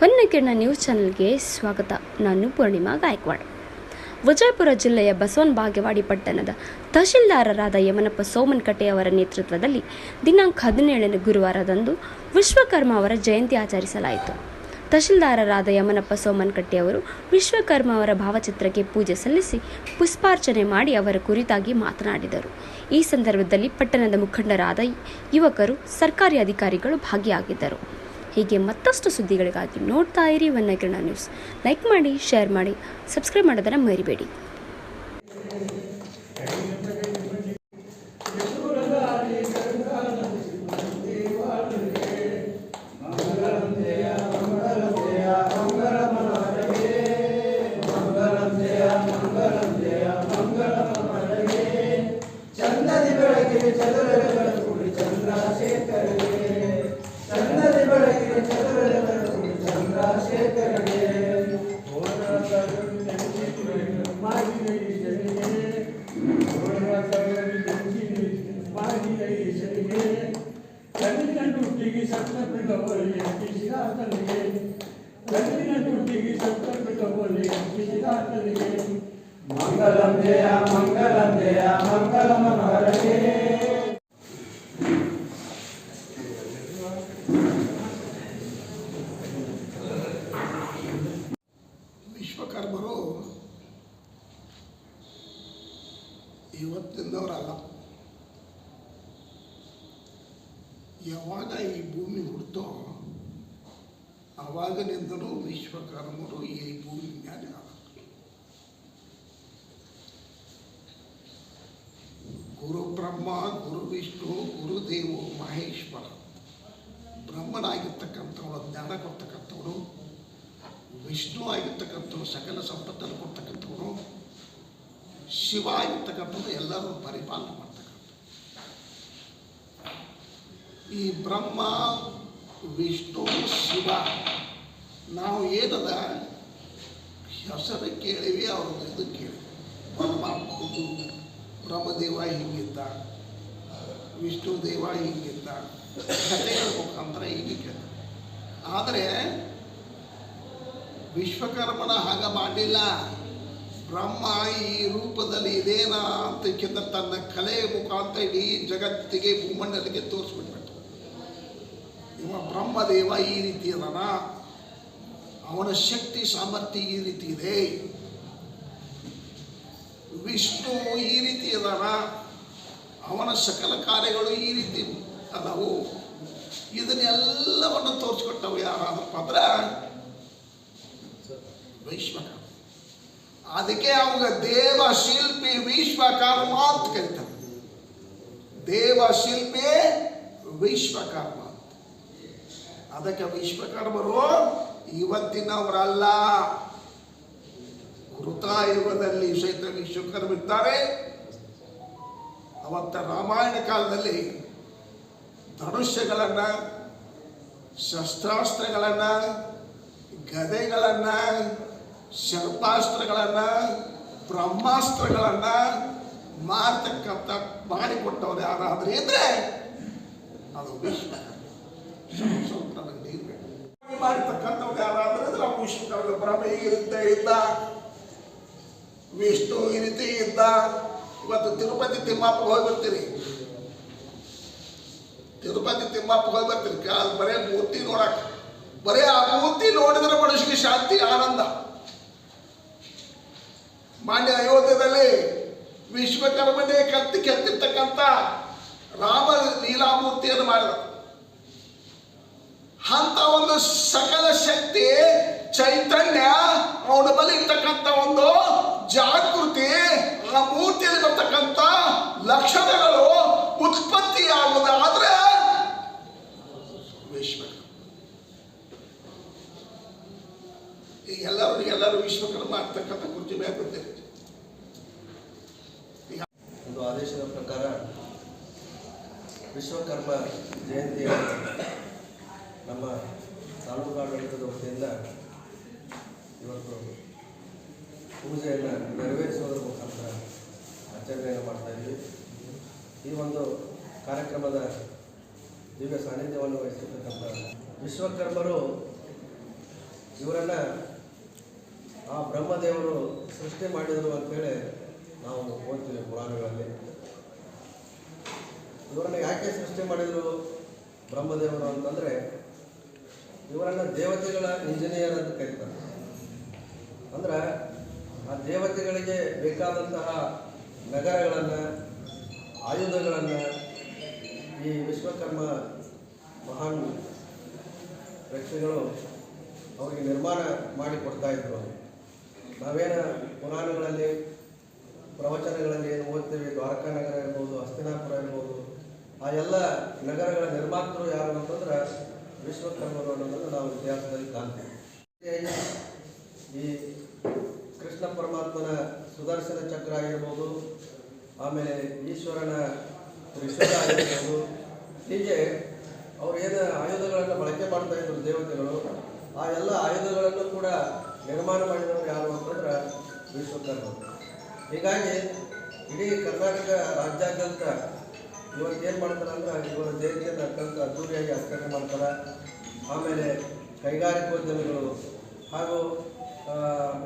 ಹೊನ್ನಕಿರಣ news ಚಾನಲ್ಗೆ ಸ್ವಾಗತ. ನಾನು ಪೂರ್ಣಿಮಾ ಗಾಯಕ್ವಾಡ್. ವಿಜಯಪುರ ಜಿಲ್ಲೆಯ ಬಸವನ ಬಾಗೇವಾಡಿ ಪಟ್ಟಣದ ತಹಶೀಲ್ದಾರರಾದ ಯಮನಪ್ಪ ಸೋಮನ್ಕಟ್ಟೆ ಅವರ ನೇತೃತ್ವದಲ್ಲಿ ದಿನಾಂಕ ಹದಿನೇಳನೇ ಗುರುವಾರದಂದು ವಿಶ್ವಕರ್ಮ ಅವರ ಜಯಂತಿ ಆಚರಿಸಲಾಯಿತು. ತಹಶೀಲ್ದಾರರಾದ ಯಮನಪ್ಪ ಸೋಮನ್ಕಟ್ಟೆ ಅವರು ವಿಶ್ವಕರ್ಮ ಅವರ ಭಾವಚಿತ್ರಕ್ಕೆ ಪೂಜೆ ಸಲ್ಲಿಸಿ ಪುಷ್ಪಾರ್ಚನೆ ಮಾಡಿ ಅವರ ಕುರಿತಾಗಿ ಮಾತನಾಡಿದರು. ಈ ಸಂದರ್ಭದಲ್ಲಿ ಪಟ್ಟಣದ ಮುಖಂಡರಾದ ಯುವಕರು ಸರ್ಕಾರಿ ಅಧಿಕಾರಿಗಳು ಭಾಗಿಯಾಗಿದ್ದರು. ಹೀಗೆ ಮತ್ತಷ್ಟು ಸುದ್ದಿಗಳಿಗಾಗಿ ನೋಡ್ತಾ ಇರಿ ವನ್ನಕಿರಣ ನ್ಯೂಸ್. ಲೈಕ್ ಮಾಡಿ ಶೇರ್ ಮಾಡಿ ಸಬ್ಸ್ಕ್ರೈಬ್ ಮಾಡೋದನ್ನು ಮರಿಬೇಡಿ. ಕಣ್ಣಿನಡುಟ್ಟಿಗೆ ಸಪ್ತಪಿಟವಲ್ಲಿ ಕಿಸಿರಾತನಿಗೆ ಕಣ್ಣಿನಡುಟ್ಟಿಗೆ ಸಪ್ತಪಿಟವಲ್ಲಿ ಕಿಸಿರಾತನಿಗೆ ಮಂಗಲಂ ಜಯ ಮಂಗಲಂ ಜಯ ಮಂಗಲ ಮನೋಹರಗೆ ವಿಶ್ವಕರ್ಮರು ಇವತ್ತಿಂದವರಲ್ಲ ಯಾವಾಗ ಈ ಭೂಮಿ ಹುಡ್ತೋ ಅವಾಗಿನಿಂದಲೂ ವಿಶ್ವಕರ್ಮರು ಈ ಭೂಮಿ ಮೇಲೆ ಗುರು ಬ್ರಹ್ಮ, ಗುರು ವಿಷ್ಣು ಗುರುದೇವು ಮಹೇಶ್ವರ. ಬ್ರಹ್ಮನಾಗಿರ್ತಕ್ಕಂಥವಳು, ಜ್ಞಾನ ಕೊಡ್ತಕ್ಕಂಥವನು ವಿಷ್ಣು ಆಗಿರ್ತಕ್ಕಂಥವ್ರು ಸಕಲ ಸಂಪತ್ತನ್ನು ಕೊಡ್ತಕ್ಕಂಥವರು ಶಿವ ಆಗಿರ್ತಕ್ಕಂಥವ್ರು ಎಲ್ಲರೂ ಪರಿಪಾಲನೆ ಮಾಡ್ತಕ್ಕಂಥ ಈ ಬ್ರಹ್ಮ, ವಿಷ್ಣು, ಶಿವ, ನಾವು ಏನದ? ಹೆಸರು ಕೇಳಿವಿ ಅವ್ರ ಇದು ಕೇಳಿ. ಇದು ಬ್ರಹ್ಮದೇವ ಹಿಂಗಿದ್ದ ವಿಷ್ಣು ದೇವ ಹಿಂಗಿದ್ದ. ಕಥೆಗಳ ಮುಖಾಂತರ ಹೀಗೆ ಆದರೆ, ವಿಶ್ವಕರ್ಮನ ಹಾಗ ಮಾಡಿಲ್ಲ. ಬ್ರಹ್ಮ ಈ ರೂಪದಲ್ಲಿ ಇದೇನಾ ಅಂತಕ್ಕಿಂತ ತನ್ನ ಕಲೆಯ ಮುಖಾಂತರ ಇಡೀ ಜಗತ್ತಿಗೆ ಭೂಮಂಡಲಿಗೆ ತೋರಿಸ್ಬಿಟ್ಬಿಟ್ಟು ಇವ ಬ್ರಹ್ಮದೇವ ಈ ರೀತಿ ಅದನ ಅವನ ಶಕ್ತಿ ಸಾಮರ್ಥ್ಯ ಈ ರೀತಿ ಇದೆ. ವಿಷ್ಣು ಈ ರೀತಿ ಅದನ ಅವನ ಸಕಲ ಕಾರ್ಯಗಳು ಈ ರೀತಿ ಅದಾವು. ಇದನ್ನೆಲ್ಲವನ್ನು ತೋರಿಸ್ಕೊಟ್ಟವು ಯಾರಾದ್ರಪ್ಪ ಅಂದ್ರೆ ವಿಶ್ವಕರ್ಮ ಅದಕ್ಕೆ ಅವಾಗ ದೇವ ಶಿಲ್ಪಿ ವಿಶ್ವಕರ್ಮ ಅಂತ ಕರೀತಾರೆ. ದೇವ ಶಿಲ್ಪಿ ವಿಶ್ವಕರ್ಮ. ಅದಕ್ಕೆ ವಿಶ್ವಕರ್ಮರು ಇವತ್ತಿನವರಲ್ಲ ಕೃತಾಯುಗದಲ್ಲಿ ಸಹಿತ ವಿಶ್ವಕರ್ಮಿರ್ತಾರೆ ಅವತ್ತ ರಾಮಾಯಣ ಕಾಲದಲ್ಲಿ ಧನುಷ್ಯಗಳನ್ನ, ಶಸ್ತ್ರಾಸ್ತ್ರಗಳನ್ನ, ಗದೆಗಳನ್ನ, ಶರ್ಪಾಸ್ತ್ರಗಳನ್ನ, ಬ್ರಹ್ಮಾಸ್ತ್ರಗಳನ್ನ ಮಾರ್ತಕ್ಕಂಥ ಮಾಡಿಕೊಟ್ಟವ್ರು ಯಾರಾದ್ರೆ ಅಂದ್ರೆ ಅದು ವಿಶ್ವಕರ್ಮ ಮಾಡಿರ್ತಕ್ಕಂಥವ್ರು ಯಾರಾದ್ರೆ ನಾವು ವಿಶ್ವಕರ್ಮ ಬ್ರಹ್ಮ ಇರುತ್ತೆ ಇದ್ದ ವಿಷ್ಣು ಈ ರೀತಿ ಇದ್ದ. ಇವತ್ತು ತಿರುಪತಿ ತಿಮ್ಮಪ್ಪ ಹೋಗಿ ಬರ್ತೀರಿ ತಿರುಪತಿ ತಿಮ್ಮಪ್ಪ ಹೋಗಿ ಕಾಲ್ ಬರೇ ಮೂರ್ತಿ ನೋಡಕ್ ಬರೇ ಆ ಮೂರ್ತಿ ನೋಡಿದ್ರೆ ಮನುಷ್ಯನಿಗೆ ಶಾಂತಿ, ಆನಂದ. ಮಾನ್ಯ ಅಯೋಧ್ಯದಲ್ಲಿ ವಿಶ್ವಕರ್ಮನೇ ಕತ್ತಿ ಕೆತ್ತಿರ್ತಕ್ಕಂಥ ರಾಮ ಲೀಲಾಮೂರ್ತಿಯನ್ನು ಮಾಡಿದ ಸಕಲ ಶಕ್ತಿ ಚೈತನ್ಯ ಅವನ ಬಲಿ ಇರ್ತಕ್ಕಂಥ ಒಂದು ಜಾಗೃತಿ ಆ ಮೂರ್ತಿಯಲ್ಲಿ ಬರ್ತಕ್ಕಂಥ ಲಕ್ಷಣಗಳು ಉತ್ಪತ್ತಿ ವಿಶ್ವಕರ್ಮ. ಈಗ ಎಲ್ಲರೂ ಎಲ್ಲರೂ ವಿಶ್ವಕರ್ಮ ಆಗ್ತಕ್ಕಂಥ ಗುರುತಿ ಮೇಲೆ ಒಂದು ಆದೇಶದ ಪ್ರಕಾರ ವಿಶ್ವಕರ್ಮ ಜಯಂತಿ ವತಿಯಿಂದ ಇವತ್ತು ಪೂಜೆಯನ್ನು ನೆರವೇರಿಸೋದ್ರ ಮುಖಾಂತರ ಆಚರಣೆಯನ್ನು ಮಾಡ್ತಾ ಇದ್ವಿ ಈ ಒಂದು ಕಾರ್ಯಕ್ರಮದ ದಿವ್ಯ ಸಾನ್ನಿಧ್ಯವನ್ನು ವಹಿಸಿರ್ತಕ್ಕಂಥ ವಿಶ್ವಕರ್ಮರು ಇವರನ್ನು ಆ ಬ್ರಹ್ಮದೇವರು ಸೃಷ್ಟಿ ಮಾಡಿದರು ಅಂತೇಳಿ ನಾವು ಓದ್ತೀವಿ ಪುರಾಣಗಳಲ್ಲಿ. ಇವರನ್ನು ಯಾಕೆ ಸೃಷ್ಟಿ ಮಾಡಿದರು ಬ್ರಹ್ಮದೇವರು ಅಂತಂದರೆ ಇವರನ್ನು ದೇವತೆಗಳ ಇಂಜಿನಿಯರ್ ಅಂತ ಕರೀತಾರೆ. ಅಂದ್ರೆ ಆ ದೇವತೆಗಳಿಗೆ ಬೇಕಾದಂತಹ ನಗರಗಳನ್ನು, ಆಯುಧಗಳನ್ನು ಈ ವಿಶ್ವಕರ್ಮ ಮಹಾನ್ ವ್ಯಕ್ತಿಗಳು ಅವರಿಗೆ ನಿರ್ಮಾಣ ಮಾಡಿ ಕೊಡ್ತಾ ಇದ್ರು. ನಾವೇನು ಪುರಾಣಗಳಲ್ಲಿ, ಪ್ರವಚನಗಳಲ್ಲಿ ಏನು ಓದ್ತೇವೆ? ದ್ವಾರಕಾ ನಗರ ಇರ್ಬೋದು, ಹಸ್ತಿನಾಪುರ ಇರ್ಬೋದು, ಆ ಎಲ್ಲ ನಗರಗಳ ನಿರ್ಮಾತೃರು ಯಾರು ಅಂತಂದ್ರೆ ವಿಶ್ವಕರ್ಮರು ಅನ್ನೋದನ್ನು ನಾವು ಇತಿಹಾಸದಲ್ಲಿ ಕಾಣ್ತೀವಿ. ಈ ಕೃಷ್ಣ ಪರಮಾತ್ಮನ ಸುದರ್ಶನ ಚಕ್ರ ಆಗಿರ್ಬೋದು, ಆಮೇಲೆ ಈಶ್ವರನ ತ್ರಿಶೂಲ ಆಗಿರ್ಬೋದು, ಹೀಗೆ ಅವ್ರು ಏನು ಆಯುಧಗಳನ್ನು ಬಳಕೆ ಮಾಡ್ತಾ ಇದ್ರು ದೇವತೆಗಳು, ಆ ಎಲ್ಲ ಆಯುಧಗಳನ್ನು ಕೂಡ ನಿರ್ಮಾಣ ಮಾಡಿದವರು ಯಾರು ಅಂತಂದ್ರೆ ವಿಶ್ವಕರ್ಮ ಹೀಗಾಗಿ ಇಡೀ ಕರ್ನಾಟಕ ರಾಜ್ಯಾದ್ಯಂತ ಇವತ್ತು ಏನು ಮಾಡ್ತಾರೆ ಅಂದ್ರೆ ಇವರ ಜಯಂತಿಯನ್ನು ಅತ್ಯಂತ ಅದ್ದೂರಿಯಾಗಿ ಆಚರಣೆ ಮಾಡ್ತಾರೆ. ಆಮೇಲೆ ಕೈಗಾರಿಕೋದ್ಯಮಿಗಳು ಹಾಗೂ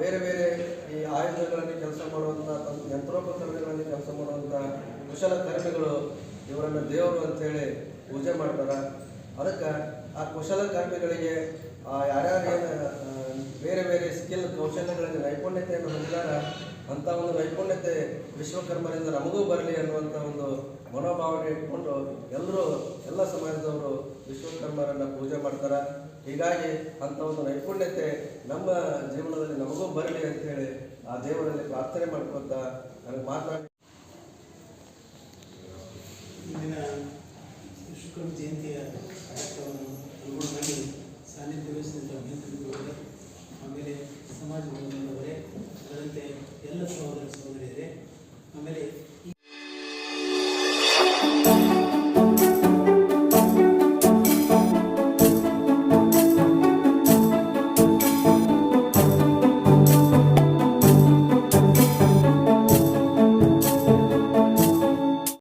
ಬೇರೆ ಬೇರೆ ಈ ಆಯುಧಗಳಲ್ಲಿ ಕೆಲಸ ಮಾಡುವಂಥ ಯಂತ್ರೋಪಕರಣಗಳಲ್ಲಿ ಕೆಲಸ ಮಾಡುವಂಥ ಕುಶಲಕರ್ಮಿಗಳು ಇವರನ್ನು ದೇವರು ಅಂಥೇಳಿ ಪೂಜೆ ಮಾಡ್ತಾರೆ. ಅದಕ್ಕೆ ಆ ಕುಶಲಕರ್ಮಿಗಳಿಗೆ ಆ ಯಾರ್ಯಾರು ಏನು ಬೇರೆ ಬೇರೆ ಸ್ಕಿಲ್ ಕೌಶಲ್ಯಗಳಲ್ಲಿ ನೈಪುಣ್ಯತೆಯನ್ನು ಹೊಂದಿದಾರ ಅಂಥ ಒಂದು ನೈಪುಣ್ಯತೆ ವಿಶ್ವಕರ್ಮರಿಂದ ನಮಗೂ ಬರಲಿ ಅನ್ನುವಂಥ ಒಂದು ಮನೋಭಾವನೆ ಇಟ್ಕೊಂಡು ಎಲ್ಲರೂ, ಎಲ್ಲ ಸಮಾಜದವರು ವಿಶ್ವಕರ್ಮರನ್ನು ಪೂಜೆ ಮಾಡ್ತಾರೆ. ಹೀಗಾಗಿ ಅಂಥ ಒಂದು ನೈಪುಣ್ಯತೆ ನಮ್ಮ ಜೀವನದಲ್ಲಿ ನಮಗೂ ಬರಲಿ ಅಂತ ಹೇಳಿ ಆ ದೇವರಲ್ಲಿ ಪ್ರಾರ್ಥನೆ ಮಾಡ್ಕೊಂತ ನನಗೆ ಮಾತನಾಡಿ ಇಂದಿನ ವಿಶ್ವಕರ್ಮ ಜಯಂತಿಯ ಕಾರ್ಯಕ್ರಮವನ್ನು ಅನುಗುಣವಾಗಿ ಸಾನ್ನಿಧ್ಯ ವಹಿಸಿದ ಅಭ್ಯರ್ಥಿಗಳವರೇ ಆಮೇಲೆ ಸಮಾಜ ಬಂಧುಗಳವರೇ ಅದರಂತೆ ಎಲ್ಲ ಸಹೋದರ ಸಹೋದರಿಯರೇ, ಆಮೇಲೆ